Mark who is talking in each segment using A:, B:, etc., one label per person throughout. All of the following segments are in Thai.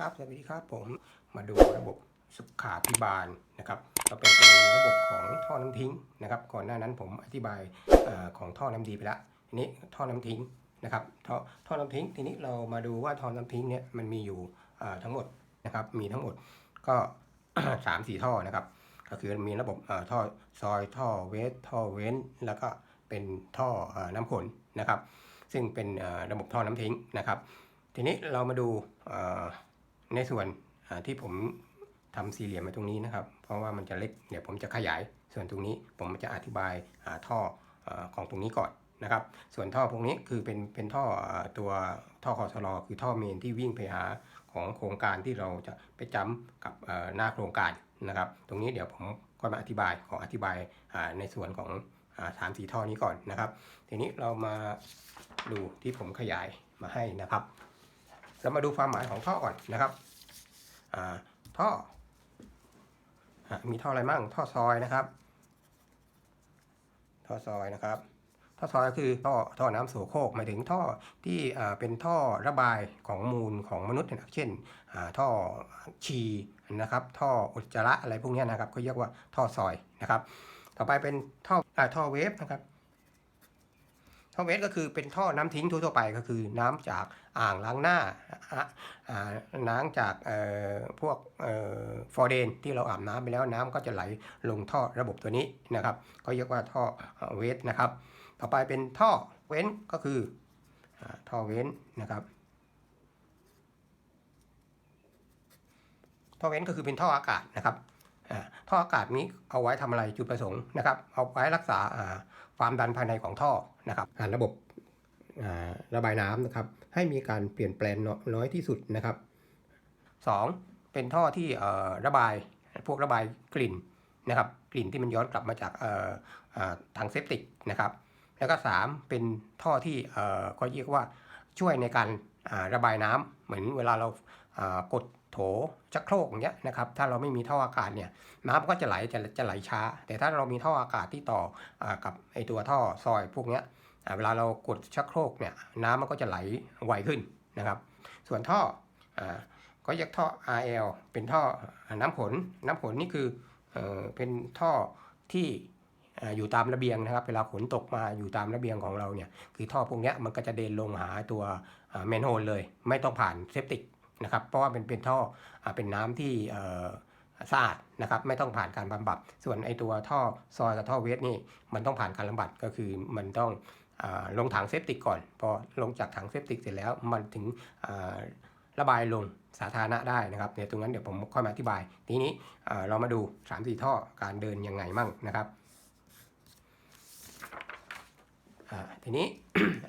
A: ครับสวัสดีครับผมมาดูระบบสุขาพิบาลนะครับก็เป็นเป็นระบบของท่อน้ำทิ้งนะครับ ก่อนหน้านั้นผมอธิบายอของท่อน้ำดีไปแล้วทีนี้ท่อน้ำทิ้งนะครับท่อท่อน้ำทิ้ง ทีนี้เรามาดูว่าท่อน้ำทิ้งเนี่ยมันมีอยู่ทั้งหมดนะครับ มีทั้งหมดก็สามสี่ท่อนะครับ ก็คือมีระบบท่อซอยท่อเวสท่อเว้น แล้วก็เป็นท่อน้ำขนนะครับ ซึ่งเป็นระบบท่อน้ำทิ้งนะครับ ทีนี้เรามาดู ในส่วนที่ผมทำสี่เหลี่ยมมาตรงนี้นะครับ เพราะว่ามันจะเล็กเดี๋ยวผมจะขยาย ส่วนตรงนี้ผมจะอธิบายาท่ออของตรงนี้ก่อนนะครับ ส่วนท่อพวกนี้คือเป็นเป็นท่ออตัวท่อคอสลอคือท่อเมนที่วิ่งไปหาของโครงการที่เราจะไปจำกับหน้าโครงการนะครับ ตรงนี้เดี๋ยวผมก็มาอธิบายขออธิบายาในส่วนของสามสีท่อนี้ก่อนนะครับ ทีนี้เรามาดูที่ผมขยายมาให้นะครับ เรามาดูความหมายของท่อก่อนนะครับท่อมีท่ออะไรมั่งท่อซอยนะครับ ท่อซอยนะครับ ท่อซอยก็คือท่อท่อน้ำโสโครกหมายถึงท่อที่เป็นท่อระบายของมูลของมนุษย์นะเช่นท่อฉี่นะครับ ท่ออุจจาระอะไรพวกนี้นะครับก็เรียกว่าท่อซอยนะครับ ต่อไปเป็นท่อท่อเวฟนะครับ ท่อเวฟก็คือเป็นท่อน้ำทิ้งทั่วๆไปก็คือน้ำจากอ่างล้างหน้าอะอ่าน้ำจากพวกฟอร์เดนที่เราอาบน้ำไปแล้วน้ำก็จะไหลลงท่อระบบตัวนี้นะครับก็เรียกว่าท่อเวฟนะครับ ต่อไปเป็นท่อเว้นก็คืออท่อเว้นนะครับท่อเว้นก็คือเป็นท่ออากาศนะครับท่ออากาศนี้เอาไว้ทำอะไรจุดประสงค์นะครับ เอาไว้รักษาา ความดันภายในของท่อนะครับอ่าระบบระบายน้ำนะครับ ให้มีการเปลี่ยนแปลงน้อยน้อยที่สุดนะครับสองเป็นท่อที่ระบายพวกระบายกลิ่นนะครับ กลิ่นที่มันย้อนกลับมาจากเอ่ออ่าถังเซปติกนะครับ แล้วก็ 3 เป็นท่อที่เอ่อก็เรียกว่าช่วยในการระบายน้ำเหมือนเวลาเรากด โถชักโครกอย่างเงี้ยนะครับถ้าเราไม่มีท่ออากาศเนี่ยน้ำก็จะไหลจะจะไหลช้า แต่ถ้าเรามีท่ออากาศที่ต่ออกับไอตัวท่อซอยพวกเนี้ยเวลาเรากดชักโครกเนี่ยน้ำมันก็จะไหลไวขึ้นนะครับ ส่วนท่ออก็เรียกท่อ RL เป็นท่อน้ำขนน้ำขนนี่คือเอเป็นท่อที่อยู่ตามระเบียงนะครับ เวลาฝนตกมาอยู่ตามระเบียงของเราเนี่ยคือท่อพวกเนี้ยมันก็จะเดินลงหาตัวแมนโฮลเลย ไม่ต้องผ่านเซปติก นะครับ เพราะว่าเป็นเป็นท่ออเป็นน้ำที่สะอาดนะครับไม่ต้องผ่านการบำบัด ส่วนไอตัวท่อซอยกับท่อเวสนี่มันต้องผ่านการบำบัดก็คือมันต้องอลงถังเซปติกก่อน พอลงจากถังเซปติกเสร็จแล้วมันถึงระบายลงสาธารณะได้นะครับเดี๋ยวตรงนั้นเดี๋ยวผมค่อยมาอธิบาย ทีนี้เรามาดู 3 4 ท่อการเดินยังไงมั่งนะครับทีนี้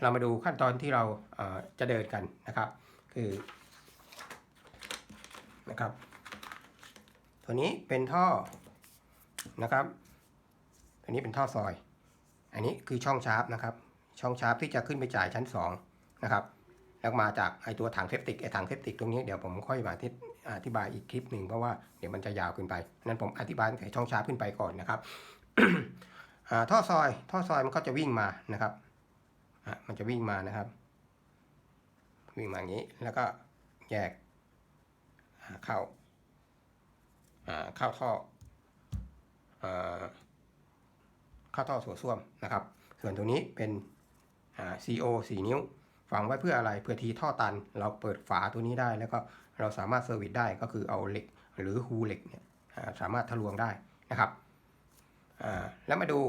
A: เรามาดูขั้นตอนที่เราเอ่อจะเดินกันนะครับ คือ นะครับ ตัวนี้เป็นท่อนะครับ ตัวนี้เป็นท่อซอย อันนี้คือช่องชาร์ปนะครับ ช่องชาร์ปที่จะขึ้นไปจ่ายชั้น2นะครับ แล้วมาจากไอตัวถังเทปติกไอถังเทปติกตรงนี้เดี๋ยวผมค่อยมาที่อธิบายอีกคลิปหนึ่งเพราะว่าเดี๋ยวมันจะยาวขึ้นไป นั้นผมอธิบายตั้งแต่ช่องชาร์ปขึ้นไปก่อนนะครับท่อซอย ท่อซอยมันก็จะวิ่งมานะครับมันจะวิ่งมานะครับ วิ่งมาอย่างนี้ แล้วก็แยก เข้าเข้าท่อเข้าท่อโถส้วมนะครับ ส่วนตรงนี้เป็น CO 4 นิ้ว ฝังไว้เพื่ออะไรเพื่อทีท่อตัน เราเปิดฝาตัวนี้ได้ แล้วก็เราสามารถเซอร์วิสได้ก็คือเอาเหล็กหรือฮูเหล็กเนี่ยสามารถทะลวงได้นะครับแล้วมาดู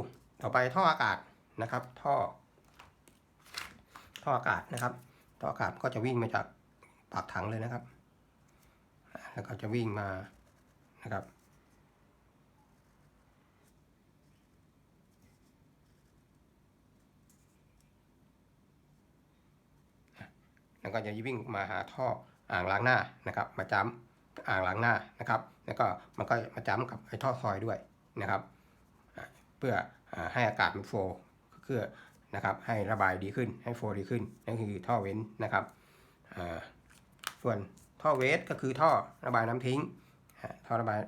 A: ต่อไปท่ออากาศนะครับ ท่อ ท่ออากาศนะครับ ท่ออากาศก็จะวิ่งมาจากปากถังเลยนะครับ แล้วก็จะวิ่งมานะครับแล้วก็จะวิ่งมาหาท่ออ่างล้างหน้านะครับ มาจ้ำอ่างล้างหน้านะครับ แล้วก็มันก็มาจ้ำกับไอ้ท่อซอยด้วยนะครับ เพื่อให้อากาศมันโฟลเพื่อนะครับให้ระบายดีขึ้นให้โฟลดีขึ้นนั่นคือท่อเว้นนะครับส่วน ท่อเวสก็คือท่อระบายน้ำทิ้งท่อระบาย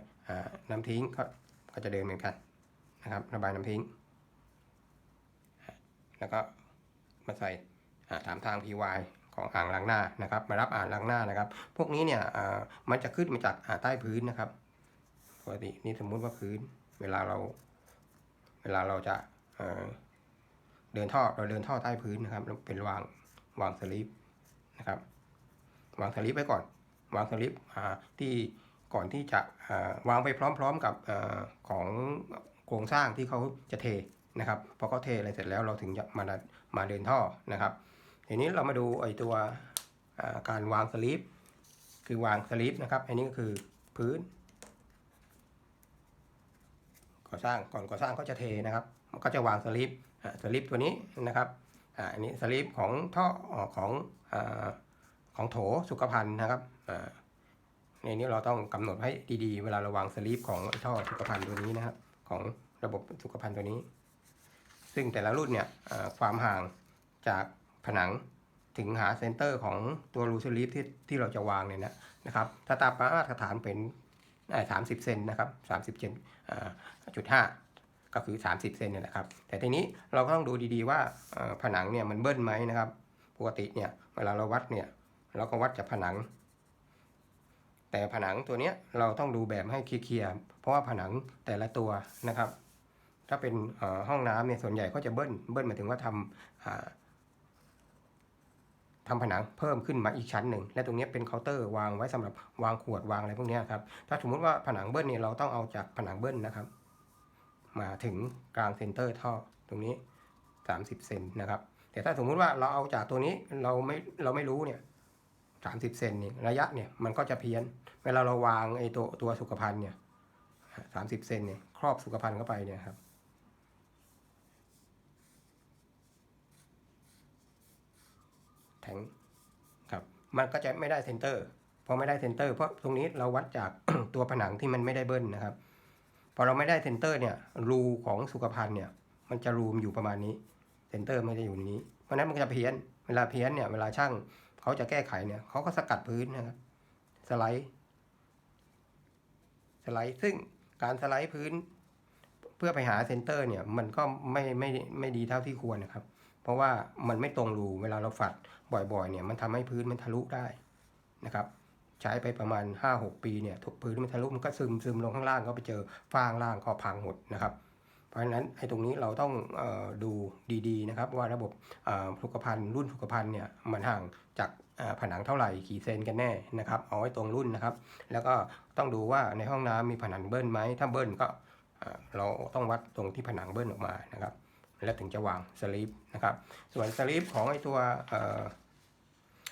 A: น้ำทิ้งก็ก็จะเดินเหมือนกันนะครับ ระบายน้ำทิ้ง แล้วก็มาใส่อ่าถามทาง PY ของอ่างล้างหน้านะครับ มารับอ่างล้างหน้านะครับ พวกนี้เนี่ยมันจะขึ้นมาจากใต้พื้นนะครับปกตินี่สมมุติว่าพื้น เวลาเรา เวลาเราจะเเดินท่อเราเดินท่อใต้พื้นนะครับเป็นวางวางสลิปนะครับวางสลิปไว้ก่อน วางสลิปที่ก่อนที่จะวางไปพร้อมๆกับอของโครงสร้างที่เขาจะเทนะครับพอเขาเทอะไรเสร็จแล้วเราถึงจะมามาเดินท่อนะครับ ทีนี้เรามาดูไอตัวการวางสลิปคือวางสลิปนะครับ อันนี้ก็คือพื้นก่อสร้างก่อนก่อสร้างก็จะเทนะครับมันก็จะวางสลิปสลิปตัวนี้นะครับอันนี้สลิปของท่อของ ของโถสุขภัณฑ์นะครับในนี้เราต้องกำหนดให้ดีๆ เวลาเราวางสลิปของท่อสุขภัณฑ์ตัวนี้นะครับ ของระบบสุขภัณฑ์ตัวนี้ ซึ่งแต่ละรุ่นเนี่ยความห่างจากผนังถึงหาเซนเตอร์ของตัวรูสลิปที่ที่เราจะวางเนี่ยนะนะครับ ถ้าตามมาตรฐานเป็นสามสิบเซนนะครับสามสิบเซนจุดห้าก็คือ 30 เซนเนี่ยนะครับ แต่ทีนี้เราก็ต้องดูดีๆว่าผนังเนี่ยมันเบิ้ลไหมนะครับ ปกติเนี่ยเวลาเราวัดเนี่ย เราก็วัดจากผนัง แต่ผนังตัวเนี้ยเราต้องดูแบบให้เคลียร์เพราะว่าผนังแต่ละตัวนะครับ ถ้าเป็นห้องน้ำเนี่ยส่วนใหญ่ก็จะเบิ้ลเบิ้ลหมายถึงว่าทำทำผนังเพิ่มขึ้นมาอีกชั้นหนึ่ง และตรงนี้เป็นเคาน์เตอร์วางไว้สำหรับวางขวดวางอะไรพวกนี้ครับถ้าสมมุติว่าผนังเบิ้ลเนี่ยเราต้องเอาจากผนังเบิ้ลนะครับ มาถึงกลางเซนเตอร์ท่อตรงนี้ 30 เซนนะครับแต่ถ้าสมมุติว่าเราเอาจากตัวนี้เราไม่เราไม่รู้เนี่ย 30 เซนนี่ระยะเนี่ยมันก็จะเพี้ยน เวลาเราวางไอ้ตัวตัวสุขภัณฑ์เนี่ย30เซนเนี่ยครอบสุขภัณฑ์เข้าไปเนี่ยครับ แทงครับ มันก็จะไม่ได้เซนเตอร์พอไม่ได้เซนเตอร์ เพราะตรงนี้เราวัดจากตัวผนังที่มันไม่ได้เบิ้ลนะครับพอเราไม่ได้เซนเตอร์เนี่ยรูของสุขภัณฑ์เนี่ย มันจะรูมอยู่ประมาณนี้เซนเตอร์ไม่ได้อยู่ในนี้ เพราะนั้นมันจะเพี้ยน เวลาเพี้ยนเนี่ยเวลาช่าง เขาจะแก้ไขเนี่ยเขาก็สกัดพื้นนะครับ สไลด์ สไลด์ซึ่งการสไลด์พื้น เพื่อไปหาเซนเตอร์เนี่ย มันก็ไม่ไม่ไม่ดีเท่าที่ควรนะครับ เพราะว่ามันไม่ตรงรูเวลาเราฝัดบ่อยๆ เนี่ย มันทำให้พื้นมันทะลุได้นะครับใช้ไปประมาณ 5-6 ปีเนี่ยทุกพื้นมันทะลุมันก็ซึมซึมลงข้างล่างก็ไปเจอฟางล่างก็พังหมดนะครับ เพราะฉะนั้นไอ้ตรงนี้เราต้องออดูดีๆนะครับว่าระบบเอ่อสุขภัณฑ์รุ่นสุขภัณฑ์เนี่ยมันห่างจากผนังเท่าไหร่กี่เซนกันแน่นะครับเอาไว้ตรงรุ่นนะครับ แล้วก็ต้องดูว่าในห้องน้ำมีผนังเบิ้ลไหมถ้าเบิ้ลก็เราต้องวัดตรงที่ผนังเบิ้ลออกมานะครับ แล้วถึงจะวางสลิปนะครับส่วนสลิปของไอ้ตัว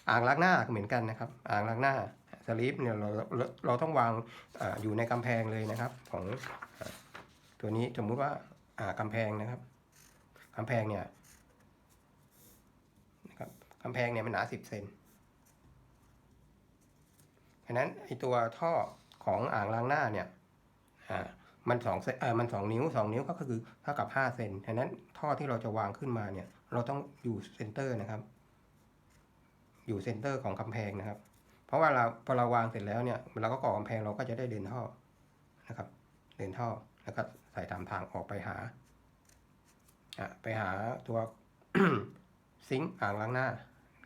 A: อ่างล้างหน้าเหมือนกันนะครับ อ่างล้างหน้าสลิปเนี่ยเราเราเราต้องวางออยู่ในกำแพงเลยนะครับของตัวนี้สมมุติว่า อ่ากำแพงนะครับกำแพงเนี่ยนะครับกำแพงเนี่ยมันหนาสิบเซนเพราะนั้นไอตัวท่อของอ่างล้างหน้าเนี่ยอ่ามันสองเซนเออมันสองนิ้วสองนิ้วก็คือเท่ากับห้าเซนฉะนั้นท่อที่เราจะวางขึ้นมาเนี่ย เราต้องอยู่เซนเตอร์นะครับ อยู่เซนเตอร์ของกำแพงนะครับ เพราะว่าเราพอเราวางเสร็จแล้วเนี่ยเราก็ก่อกำแพงเราก็จะได้เดินท่อนะครับ เดินท่อแล้วก็ ใส่ตามทางออกไปหาอะไปหาตัวซิงค์อ่างล้างหน้า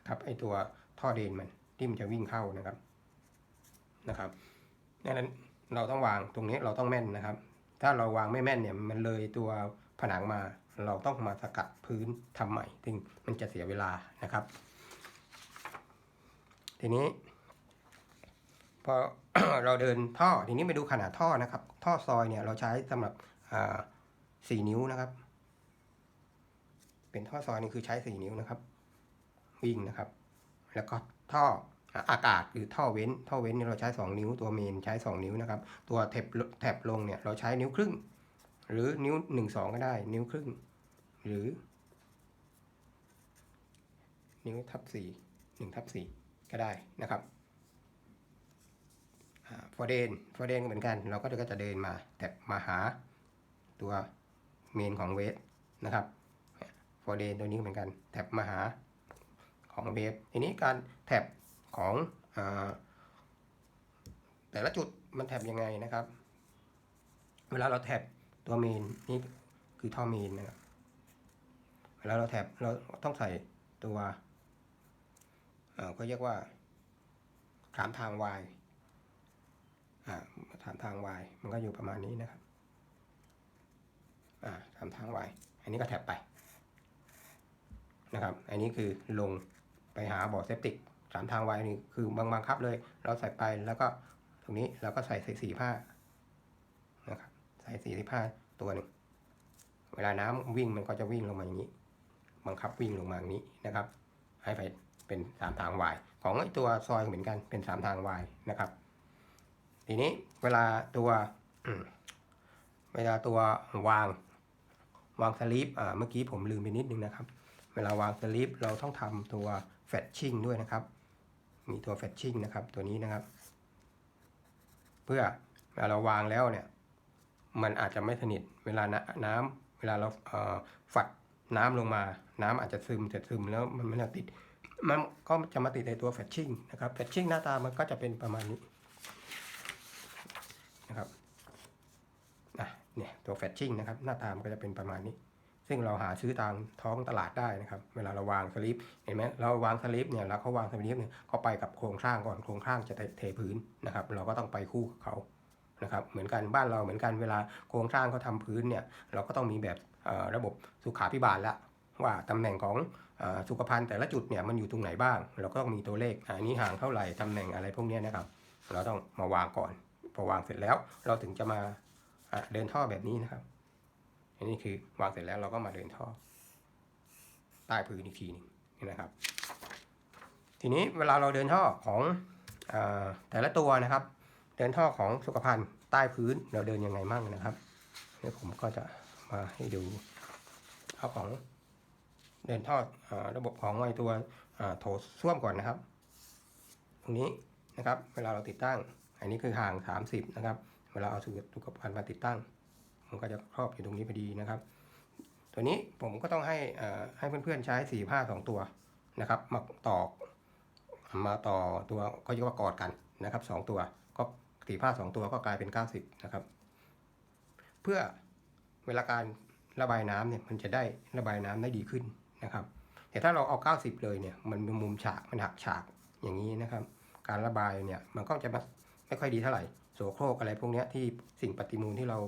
A: ครับไอตัวท่อเดนมันที่มันจะวิ่งเข้านะครับนะครับดังนั้นเราต้องวางตรงนี้เราต้องแม่นนะครับ ถ้าเราวางไม่แม่นเนี่ยมันเลยตัวผนังมา เราต้องมาสกัดพื้นทำใหม่ซึ่งมันจะเสียเวลานะครับ ทีนี้พอเราเดินท่อทีนี้ไปดูขนาดท่อนะครับ ท่อซอยเนี่ยเราใช้สำหรับ สี่นิ้วนะครับ เป็นท่อซอยนี่คือใช้สี่นิ้วนะครับ วิ่งนะครับ แล้วก็ท่ออากาศหรือท่อเว้น ท่อเว้นเนี่ยเราใช้ 2 นิ้ว ตัวเมนใช้ 2 นิ้วนะครับ ตัวแถบแถบลงเนี่ยเราใช้นิ้วครึ่ง หรือนิ้วหนึ่งสองก็ได้ นิ้วครึ่ง หรือ นิ้วทับสี่หนึ่งทับสี่ก็ได้นะครับฟอเดนฟอเดนก็เหมือนกัน เราก็จะเดินมาแถบมาหา ตัวเมนของเวฟนะครับโฟร์เดนตัวนี้เหมือนกันแถบมาหาของเวฟทีนี้การแถบของอแต่ละจุดมันแท็บยังไงนะครับ เวลาเราแท็บตัวเมนนี่คือท่อเมนนะครับเวลาเราแท็บเราต้องใส่ตัวเอ่อก็เรียกว่าถามทาง y อ่าถามทาง y มันก็อยู่ประมาณนี้นะครับ อ่าถามทาง y อันนี้ก็แท็บไปนะครับ อันนี้คือลงไปหาบ่อเซปติกสามทาง y นี่คือบังบังคับเลย เราใส่ไปแล้วก็ตรงนี้เราก็ใส่ใส่สี่ผ้านะครับใส่สี่ผ้าตัวหนึ่งเวลาน้ำวิ่งมันก็จะวิ่งลงมาอย่างนี้ บังคับวิ่งลงมาอย่างนี้นะครับ ให้ไปเป็นสามทางวายของไอตัวซอยเหมือนกันเป็นสามทางวายนะครับ ทีนี้เวลาตัวเวลาตัววาง วางสลีปเมื่อกี้ผมลืมไปนิดนึงนะครับ เวลาวางสลีปเราต้องทำตัวแฟชชิ่งด้วยนะครับ มีตัวแฟชชิ่งนะครับ ตัวนี้นะครับ เพื่อเวลาเราวางแล้วเนี่ย มันอาจจะไม่สนิท เวลาน้ำน้ำเวลาเราฝัดน้ำลงมา น้ำอาจจะซึมจะซึมแล้วมันไม่ได้ติด มันก็จะมาติดในตัวแฟชชิ่งนะครับ แฟชชิ่งหน้าตามันก็จะเป็นประมาณนี้นะครับ เนี่ยตัวแฟชชิ่งนะครับหน้าตามันก็จะเป็นประมาณนี้ ซึ่งเราหาซื้อตามท้องตลาดได้นะครับ เวลาเราวางสลิปเห็นไหมเราวางสลิปเนี่ยแล้วเขาวางสลิปเนี่ยเขาไปกับโครงสร้างก่อนโครงสร้างจะเทพื้นนะครับ เราก็ต้องไปคู่กับเขานะครับเหมือนกันบ้านเราเหมือนกันเวลาโครงสร้างเขาทำพื้นเนี่ยเราก็ต้องมีแบบระบบสุขาพิบาลละว่าตำแหน่งของอสุขภัณฑ์แต่ละจุดเนี่ยมันอยู่ตรงไหนบ้าง เราก็ต้องมีตัวเลขอันนี้ห่างเท่าไหร่ตำแหน่งอะไรพวกนี้นะครับ เราต้องมาวางก่อน พอวางเสร็จแล้วเราถึงจะมา อะเดินท่อแบบนี้นะครับ อันนี้คือวางเสร็จแล้วเราก็มาเดินท่อ ใต้พื้นอีกทีนึงนะครับ ทีนี้เวลาเราเดินท่อของอแต่ละตัวนะครับ เดินท่อของสุขภัณฑ์ใต้พื้นเราเดินยังไงมั่งนะครับเดี๋ยวผมก็จะมาให้ดูเอาของเดินท่ออระบบของไอตัวโถส้วมก่อนนะครับ ตรงนี้นะครับ เวลาเราติดตั้ง อันนี้คือห่าง 30 นะครับ วลาเอาสุขภัณฑ์มาติดตั้ง มันก็จะครอบอยู่ตรงนี้พอดีนะครับ ตัวนี้ผมก็ต้องให้ให้เพื่อนๆใช้4ผ้าสองตัวนะครับ มาต่อมาต่อตัวก็เรียกว่ากอดกันนะครับสองตัวก็สีผ้าสองตัวก็กลายเป็น 90 นะครับ เพื่อเวลาการระบายน้ำเนี่ยมันจะได้ระบายน้ำได้ดีขึ้นนะครับ แต่ถ้าเราเอา 90 เลยเนี่ยมันมุมฉากมันหักฉากอย่างนี้นะครับ การระบายเนี่ยมันก็จะไม่ค่อยดีเท่าไหร่ โสโครกอะไรพวกนี้ที่สิ่งปฏิมูลที่เรา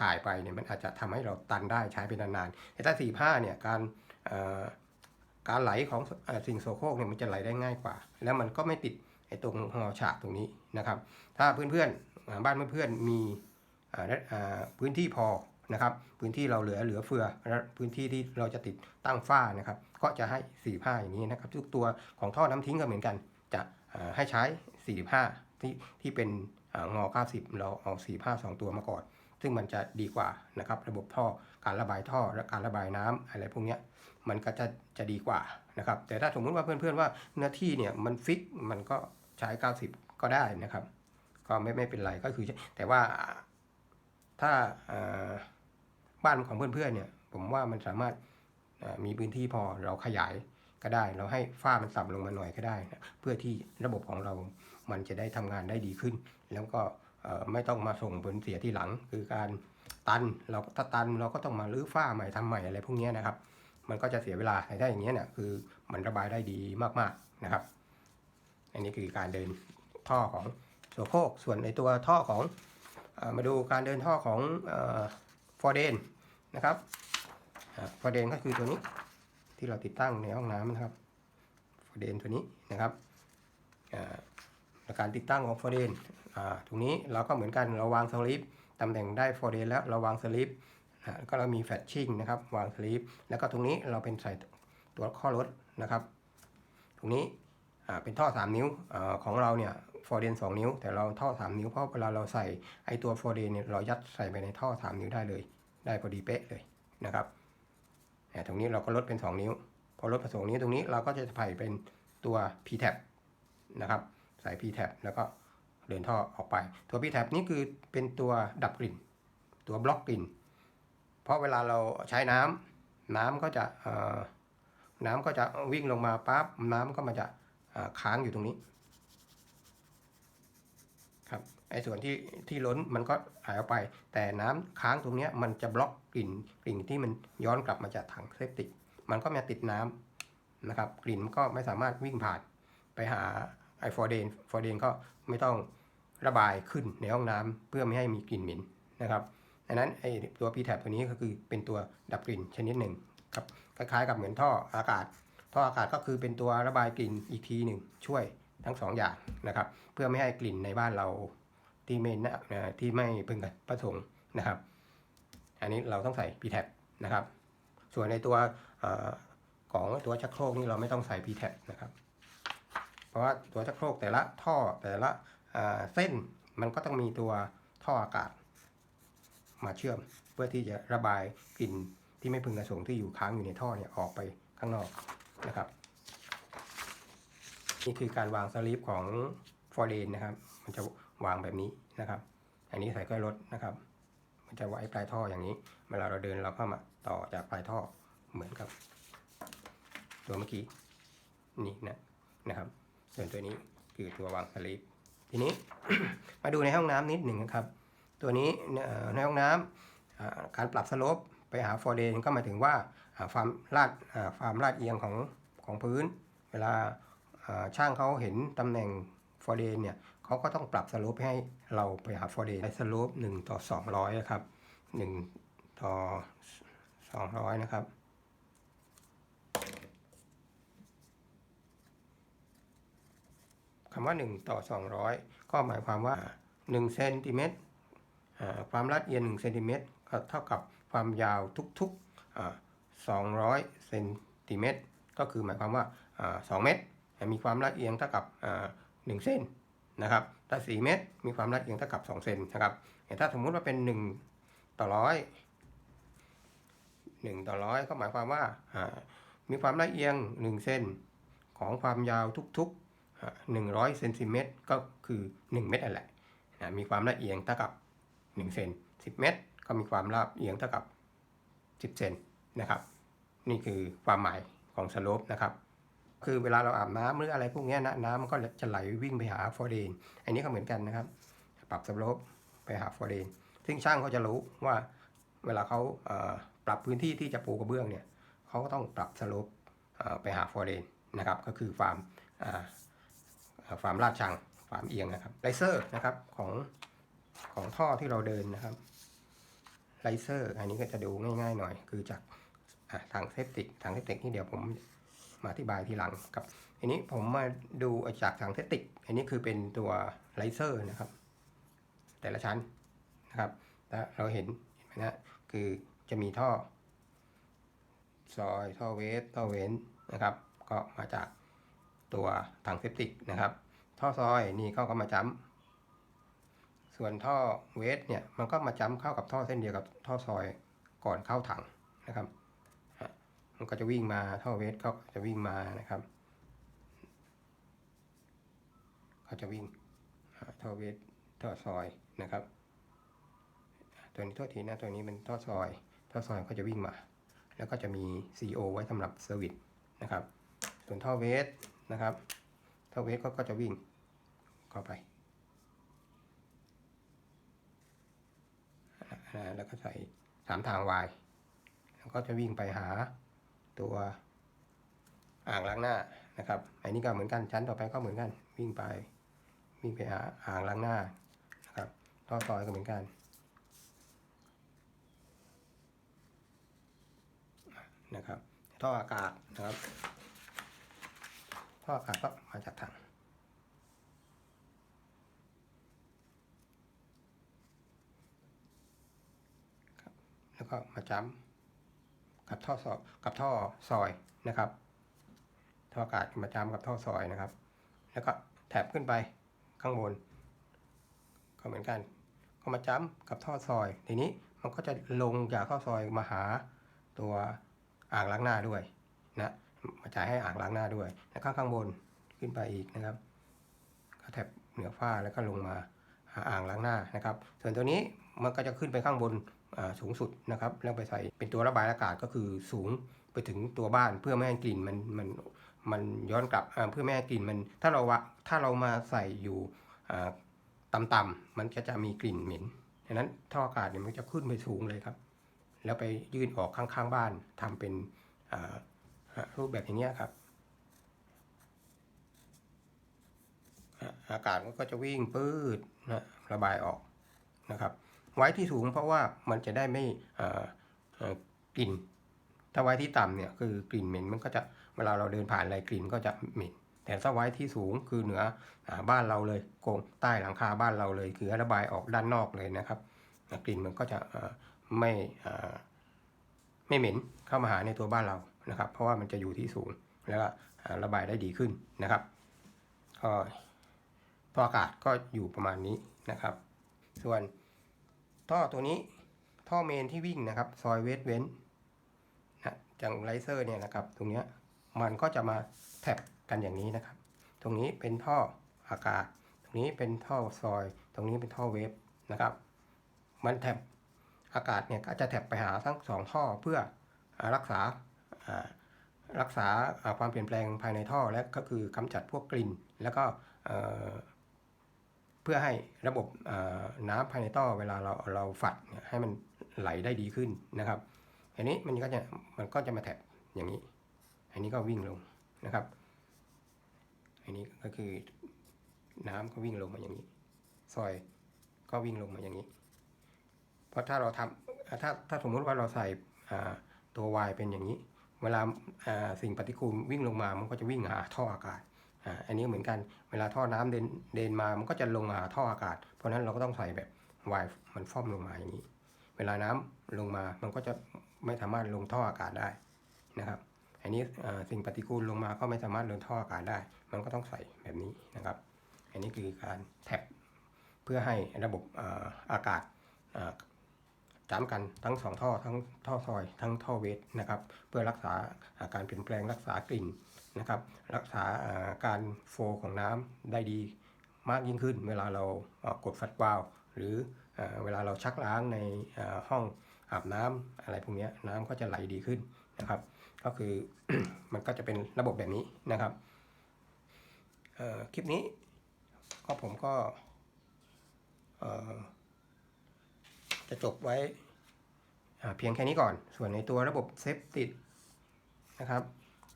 A: ถ่ายไปเนี่ยมันอาจจะทำให้เราตันได้ใช้ไปนานๆแต่ถ้าสีผ้าเนี่ยการการไหลของอสิ่งโสโครกเนี่ยมันจะไหลได้ง่ายกว่า แล้วมันก็ไม่ติดไอ้ตรงหอฉากตรงนี้นะครับ ถ้าเพื่อนๆบ้านเพื่อนๆมีพื้นที่พอนะครับพื้นที่เราเหลือเหลือเฟือและพื้นที่ที่เราจะติดตั้งฝ้านะครับ ก็จะให้45อย่างนี้นะครับ ทุกตัวของท่อน้ำทิ้งก็เหมือนกัน จะให้ใช้45ที่ที่เป็น งอ 90 เราเอา 45 2 ตัวมาก่อน ซึ่งมันจะดีกว่านะครับ ระบบท่อ การระบายท่อ และการระบายน้ำอะไรพวกนี้มันก็จะจะดีกว่านะครับ แต่ถ้าสมมุติว่าเพื่อนๆว่าเนื้อที่เนี่ยมันฟิก มันก็ใช้ 90 ก็ได้นะครับ ก็ไม่ไม่เป็นไรก็คือ แต่ว่าถ้าบ้านของเพื่อนๆเนี่ย ผมว่ามันสามารถมีพื้นที่พอเราขยายก็ได้ เราให้ฝ้ามันต่ำลงมาหน่อยก็ได้นะเพื่อที่ระบบของเรา มันจะได้ทำงานได้ดีขึ้น แล้วก็ไม่ต้องมาส่งผลเสียที่หลัง คือการตันเราถ้าตันเราก็ต้องมารื้อฝ้าใหม่ทำใหม่อะไรพวกนี้นะครับ มันก็จะเสียเวลาแต่ถ้าอย่างเงี้ยเนี่ยคือมันระบายได้ดีมากๆนะครับ อันนี้คือการเดินท่อของโสโครกส่วนในตัวท่อของอมาดูการเดินท่อของฟอร์เดนนะครับฟอร์เดนก็คือตัวนี้ที่เราติดตั้งในห้องน้ำนะครับฟอร์เดนตัวนี้นะครับ การติดตั้งของฟอร์เดนตรงนี้เราก็เหมือนกันเราวางสลิปตำแหน่งได้ฟอร์เดนแล้วเราวางสลิปอ่าก็เรามีแฟชชิ่งนะครับวางสลิปแล้วก็ตรงนี้เราเป็นใส่ตัวข้อรถนะครับ ตรงนี้อ่าเป็นท่อ 3 นิ้วอาของเราเนี่ยฟอร์เดน2 นิ้ว แต่เราท่อ 3 นิ้วเพราะเวลาเราใส่ไอตัวฟอร์เดนเนี่ยเรายัดใส่ไปในท่อ 3 นิ้วได้เลย ได้พอดีเป๊ะเลยนะครับตรงนี้เราก็ลดเป็น 2 นิ้ว พอลดเป็น2นิ้วตรงนี้เราก็จะใส่เป็นตัว p t a b นะครับ ส่ p t a b แล้วก็เดินท่อออกไป ตัว p t a b นี่คือเป็นตัวดับกลิ่น ตัวบล็อกกลิ่น เพราะเวลาเราใช้น้ำน้ำก็จะน้ำก็จะวิ่งลงมาปั๊บน้ำก็มันจะค้างอยู่ตรงนี้ครับไอ้ส่วนที่ที่ล้นมันก็หายออกไป แต่น้ำค้างตรงเนี้ยมันจะบล็อกกลิ่นกลิ่นที่มันย้อนกลับมาจากถังเซปติกมันก็มาติดน้ำนะครับ กลิ่นมันก็ไม่สามารถวิ่งผ่านไปหา ไอฟอร์เดนฟอร์เดนก็ไม่ต้องระบายขึ้นในห้องน้ำเพื่อไม่ให้มีกลิ่นเหม็นนะครับดังนั้นไอตัว p t a p ตัวนี้ก็คือเป็นตัวดับกลิ่นชนิดหนึ่งครับคล้ายๆกับเหมือนท่ออากาศ ท่ออากาศก็คือเป็นตัวระบายกลิ่นอีกทีหนึ่งช่วยทั้งสองอย่างนะครับ เพื่อไม่ให้กลิ่นในบ้านเราที่ไม่น่าที่ไม่พึงประสงค์นะครับ อันนี้เราต้องใส่ p t a p นะครับ ส่วนในตัวออของตัวชักโครกนี่เราไม่ต้องใส่ p t a p นะครับ เพราะว่าตัวชักโครกแต่ละท่อแต่ละเส้นมันก็ต้องมีตัวท่ออากาศ มาเชื่อมเพื่อที่จะระบายกลิ่นที่ไม่พึงประสงค์ที่อยู่ค้างอยู่ในท่อเนี่ยออกไปข้างนอกนะครับ นี่คือการวางสลิปของฟอร์เรนนะครับ มันจะวางแบบนี้นะครับ อันนี้ใส่ก้อยรถนะครับ มันจะไว้ปลายท่ออย่างนี้ เวลาเราเดินเราก็มาต่อจากปลายท่อเหมือนกับ ตัวเมื่อกี้นี่นะนะครับ ส่วนตัวนี้คือตัววางสลิปทีนี้ มาดูในห้องน้ำนิดหนึ่งนะครับ ตัวนี้ในห้องน้ำอ่าการปรับสลปไปหาฟอร์เดนก็หมายถึงว่าความลาดความลาดเอียงของของพื้น เวลาช่างเขาเห็นตำแหน่งฟอร์เดนเนี่ยเขาก็ต้องปรับสลปให้เราไปหาฟอร์เดนสลป1ต่อ200นะครับ1ต่อ200 นะครับ คำว่า 1 ต่อ 200 ก็หมายความว่า1เซนติเมตรความลาดเอียง1เซนติเมตรก็เท่ากับความยาวทุกๆอ่า200เซนติเมตรก็คือหมายความว่าอ่า2เมตร มีความลาดเอียงเท่ากับอ่า1เส้นนะครับถ้า4เมตร มีความลาดเอียงเท่ากับ2เซนนะครับถ้าสมมุติว่าเป็น 1 ต่อร้อย1ต่อร้อยก็หมายความว่าอ่ามีความลาดเอียง1เซนของความยาวทุกๆ 100เซนติเมตรก็คือ 1 เมตรนั่นแหละนะมีความละเอียงเท่ากับ 1 เซน10 เมตร ก็มีความลาบเอียงเท่ากับ 10 เซนนะครับ นี่คือความหมายของสโลปนะครับคือเวลาเราอาบน้ำหรืออะไรพวกนี้นะน้ำมันก็จะไหลวิ่งไปหาฟอร์เดนอันนี้ก็เหมือนกันนะครับ ปรับสโลปไปหาฟอร์เดนซึ่งช่างเขาจะรู้ว่าเวลาเขาปรับพื้นที่ที่จะปูกระเบื้องเนี่ยเขาก็ต้องปรับสโลปไปหาฟอร์เดนนะครับ ก็คือความ อ่าเอ่อความลาดชังความเอียงนะครับไลเซอร์นะครับของของท่อที่เราเดินนะครับไลเซอร์อันนี้ก็จะดูง่ายๆหน่อย คือจากทางเซฟติกทางเซฟติกนี่เดี๋ยวผมมาอธิบายทีหลังครับอันนี้ผมมาดูจากทางเซฟติกอันนี้คือเป็นตัวไลเซอร์นะครับ แต่ละชั้นนะครับแล้วเราเห็นเห็นไหมนะคือจะมีท่อซอยท่อเวสท่อเว้นนะครับ ก็มาจาก ตัวถังเซปติกนะครับ ท่อซอยนี่เขาก็มาจ้ำส่วนท่อเวสเนี่ยมันก็มาจ้ำเข้ากับท่อเส้นเดียวกับท่อซอยก่อนเข้าถังนะครับ มันก็จะวิ่งมาท่อเวสก็จะวิ่งมานะครับเขาจะวิ่งท่อเวสท่อซอยนะครับ ตัวนี้โทษทีนะตัวนี้เป็นท่อซอย ท่อซอยก็จะวิ่งมา แล้วก็จะมี CO ไว้สำหรับเซอร์วิสนะครับ ส่วนท่อเวส นะครับท่อเวสก็ก็จะวิ่งเข้าไปแล้วก็ใส่สามทางวายแล้วก็จะวิ่งไปหาตัวอ่างล้างหน้านะครับอันนี้ก็เหมือนกันชั้นต่อไปก็เหมือนกัน วิ่งไปวิ่งไปหาอ่างล้างหน้านะครับท่อซอยก็เหมือนกันนะครับท่ออากาศนะครับ ท่ออากาศก็มาจากถังแล้วก็มาจ้ำกับท่อซอยกับท่อซอยนะครับ ท่ออากาศมาจ้ำกับท่อซอยนะครับ แล้วก็แถบขึ้นไปข้างบน ก็เหมือนกัน ก็มาจ้ำกับท่อซอย ทีนี้มันก็จะลงจากท่อซอยมาหาตัวอ่างล้างหน้าด้วยนะ มาจ่ายให้อ่างล้างหน้าด้วยแล้วข้างข้างบนขึ้นไปอีกนะครับ ก็แถบเหนือฝ้าแล้วก็ลงมาหาอ่างล้างหน้านะครับ ส่วนตัวนี้มันก็จะขึ้นไปข้างบนสูงสุดนะครับแล้วไปใส่เป็นตัวระบายอากาศก็คือสูงไปถึงตัวบ้านเพื่อไม่ให้กลิ่นมันมันมันย้อนกลับเพื่อไม่ให้กลิ่นมันถ้าเราวะถ้าเรามาใส่อยู่ต่ำๆมันก็จะมีกลิ่นเหม็นดังนั้นท่ออากาศเนี่ยมันจะขึ้นไปสูงเลยครับ แล้วไปยื่นออกข้างๆบ้านทำเป็นอ รูปแบบอย่างเงี้ยครับ อากาศมันก็จะวิ่งปื้ดนะระบายออกนะครับ ไว้ที่สูงเพราะว่ามันจะได้ไม่กลิ่น ถ้าไว้ที่ต่ำเนี่ยคือกลิ่นเหม็นมันก็จะเวลาเราเดินผ่านอะไรกลิ่นก็จะเหม็นแต่ถ้าไว้ที่สูงคือเหนืออบ้านเราเลยโกงใต้หลังคาบ้านเราเลย คือระบายออกด้านนอกเลยนะครับกลิ่นมันก็จะไม่ไม่เหม็นเข้ามาหาในตัวบ้านเรา นะครับ เพราะว่ามันจะอยู่ที่สูงแล้วก็ระบายได้ดีขึ้นนะครับก็ท่ออากาศก็อยู่ประมาณนี้นะครับ ส่วนท่อตัวนี้ท่อเมนที่วิ่งนะครับ ซอยเวสเว้นนะจังไรเซอร์เนี่ยนะครับ ตรงนี้มันก็จะมาแท็บกันอย่างนี้นะครับ ตรงนี้เป็นท่ออากาศ ตรงนี้เป็นท่อซอย ตรงนี้เป็นท่อเวฟนะครับ มันแท็บอากาศเนี่ยก็จะแท็บไปหาทั้งสองท่อเพื่อรักษา รักษาความเปลี่ยนแปลงภายในท่อและก็คือกำจัดพวกกลิ่น แล้วก็เพื่อให้ระบบน้ำภายในท่อเวลาเราเราฝัดให้มันไหลได้ดีขึ้นนะครับ อันนี้มันก็จะมันก็จะมาแท็บอย่างนี้ อันนี้ก็วิ่งลงนะครับ อันนี้ก็คือน้ำก็วิ่งลงมาอย่างนี้ ซอยก็วิ่งลงมาอย่างนี้ เพราะถ้าเราทำถ้าถ้าสมมุติว่าเราใส่ตัว Y เป็นอย่างนี้ เวลาสิ่งปฏิกูลวิ่งลงมามันก็จะวิ่งหาท่ออากาศอ่าอันนี้เหมือนกันเวลาท่อน้ำเดินเดินมามันก็จะลงมาหาท่ออากาศ เพราะฉะนั้นเราก็ต้องใส่แบบ Y มันฟ่อมลงมาอย่างนี้ เวลาน้ำลงมามันก็จะไม่สามารถลงท่ออากาศได้นะครับ อันนี้สิ่งปฏิกูลลงมาก็ไม่สามารถลงท่ออากาศได้ มันก็ต้องใส่แบบนี้นะครับ อันนี้คือการแท็บเพื่อให้ระบบอากาศ เอ่อจำกันทั้งสองท่อทั้งท่อซอยทั้งท่อเวทนะครับ เพื่อรักษาอาการเปลี่ยนแปลงรักษากลิ่นนะครับ รักษาการโฟของน้ำได้ดีมากยิ่งขึ้น เวลาเรากดฟัดวาล์วหรือเวลาเราชักล้างในห้องอาบน้ำอะไรพวกนี้น้ำก็จะไหลดีขึ้นนะครับ ก็คือมันก็จะเป็นระบบแบบนี้นะครับคลิปนี้ก็ผมก็ จะจบไว้เพียงแค่นี้ก่อน ส่วนในตัวระบบเซฟติดนะครับ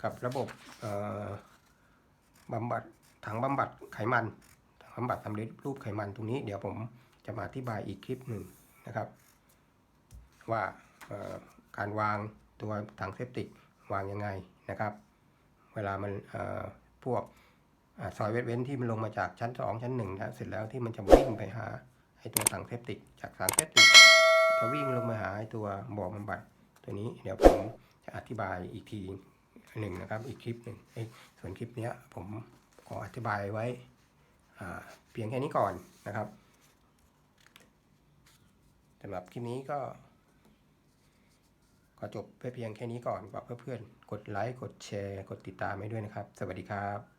A: กับระบบบำบัดถังบำบัดไขมันถังบำบัดสำเร็จรูปไขมันตรงนี้ เดี๋ยวผมจะมาอธิบายอีกคลิปหนึ่งนะครับ ว่าการวางตัวถังเซฟติกวางยังไงนะครับ เวลามันพวกอซอยเวทเว้นที่มันลงมาจากชั้น 2 ชั้น1นะเสร็จแล้วที่มันจะวิ่งไปหาไอ้ตัวถังเซปติกจากถังเซปติก จะวิ่งลงมาหาตัวบ่อบำบัดตัวนี้เดี๋ยวผมจะอธิบายอีกทีหนึ่งนะครับ อีกคลิปหนึ่งไอ้ส่วนคลิปเนี้ยผมขออธิบายไว้อ่าเพียงแค่นี้ก่อนนะครับสำหรับคลิปนี้ก็ขอจบเพียงแค่นี้ก่อนฝากเพื่อนๆกดไลค์กดแชร์ กดติดตามให้ด้วยนะครับ สวัสดีครับ